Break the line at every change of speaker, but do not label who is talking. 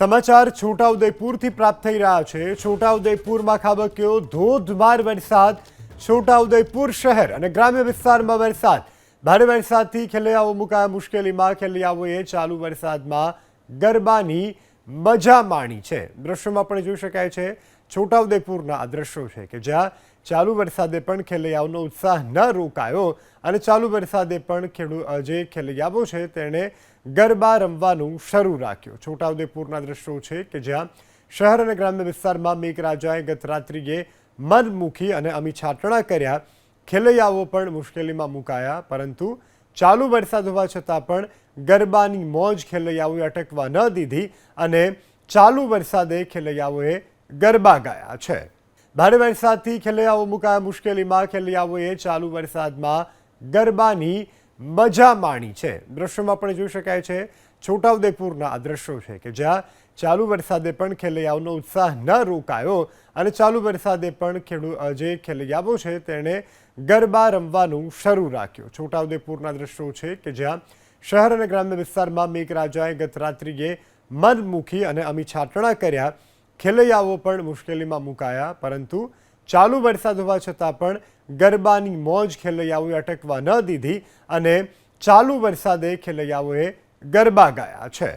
સમાચાર છોટાઉદેપુરથી પ્રાપ્ત થઈ રહ્યા છે. છોટાઉદેપુરમાં ખાબક્યો ધોધમાર વરસાદ. છોટાઉદેપુર શહેર અને ગ્રામ્ય વિસ્તારમાં વરસાદ. ભારે વરસાદથી ખેલૈયાઓ મુકાયા મુશ્કેલીમાં. ખેલૈયાઓએ ચાલુ વરસાદમાં ગરબાની મજા માણી છે. દ્રશ્યોમાં પણ જોઈ શકાય છે, છોટાઉદેપુરના આ દ્રશ્યો છે કે જ્યાં ચાલુ વરસાદે પણ ખેલૈયાઓનો ઉત્સાહ ન રોકાયો અને ચાલુ વરસાદે પણ ખેડૂ જે ખેલૈયાઓ છે તેણે ગરબા રમવાનું શરૂ રાખ્યું. છોટાઉદેપુરના દ્રશ્યો છે કે જ્યાં શહેર અને ગ્રામ્ય વિસ્તારમાં મેઘરાજાએ ગત રાત્રિએ મન મૂકી અને અમી છાટણા કર્યા. ખેલૈયાઓ પણ મુશ્કેલીમાં મુકાયા, પરંતુ ચાલુ વરસાદ હોવા છતાં પણ ગરબાની મોજ ખેલૈયાઓએ અટકવા ન દીધી અને ચાલુ વરસાદે ખેલૈયાઓએ ગરબા ગાયા છે. ભારે વરસાદથી ખેલૈયાઓ મુકાયા મુશ્કેલીમાં ખેલૈયાઓએ ચાલુ વરસાદમાં ગરબાની મજા માણી છે. દ્રશ્યોમાં પણ જોઈ શકાય છે, છોટાઉદેપુરના આ દ્રશ્યો છે કે જ્યાં ચાલુ વરસાદે પણ ખેલૈયાઓનો ઉત્સાહ ન રોકાયો અને ચાલુ વરસાદે પણ ખેડૂ જે ખેલૈયાઓ છે તેણે ગરબા રમવાનું શરૂ રાખ્યું. છોટાઉદેપુરના દ્રશ્યો છે કે જ્યાં શહેર અને ગ્રામ્ય વિસ્તારમાં મેઘરાજાએ ગત રાત્રિએ મન મૂકી અને અમી છાટણા કર્યા. ખેલૈયાઓ પણ મુશ્કેલીમાં મુકાયા, પરંતુ ચાલુ વરસાદ હોવા છતાં પણ ગરબાની મોજ ખેલૈયાઓએ અટકવા ન દીધી અને ચાલુ વરસાદે ખેલૈયાઓએ ગરબા ગાયા છે.